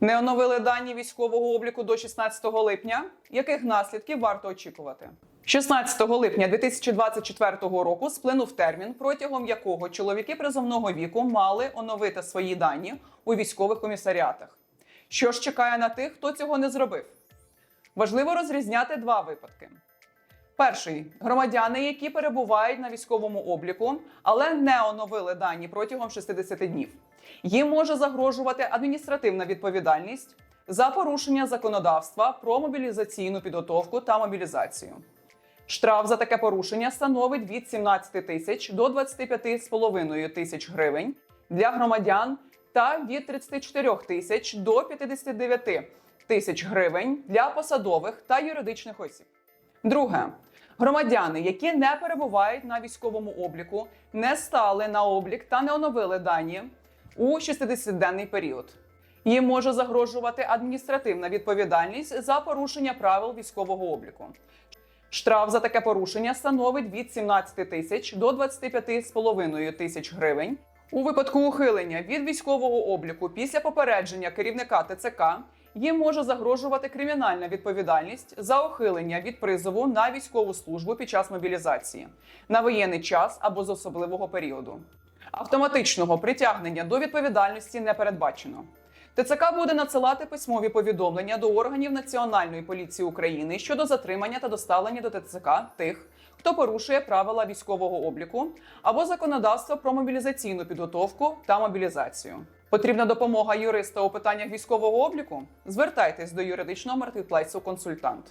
Не оновили дані військового обліку до 16 липня. Яких наслідків варто очікувати? 16 липня 2024 року сплинув термін, протягом якого чоловіки призовного віку мали оновити свої дані у військових комісаріатах. Що ж чекає на тих, хто цього не зробив? Важливо розрізняти два випадки. Перший громадяни, які перебувають на військовому обліку, але не оновили дані протягом 60 днів. Їм може загрожувати адміністративна відповідальність за порушення законодавства про мобілізаційну підготовку та мобілізацію. Штраф за таке порушення становить від 17 тисяч до 25,5 тисяч гривень для громадян та від 34 тисяч до 59 тисяч гривень для посадових та юридичних осіб. Друге, громадяни, які не перебувають на військовому обліку, не стали на облік та не оновили дані у 60-денний період. Їм може загрожувати адміністративна відповідальність за порушення правил військового обліку. Штраф за таке порушення становить від 17 тисяч до 25,5 тисяч гривень. У випадку ухилення від військового обліку після попередження керівника ТЦК їм може загрожувати кримінальна відповідальність за ухилення від призову на військову службу під час мобілізації на воєнний час або з особливого періоду. Автоматичного притягнення до відповідальності не передбачено. ТЦК буде надсилати письмові повідомлення до органів Національної поліції України щодо затримання та доставлення до ТЦК тих, хто порушує правила військового обліку або законодавство про мобілізаційну підготовку та мобілізацію. Потрібна допомога юриста у питаннях військового обліку? Звертайтесь до юридичного маркетплейсу консультант.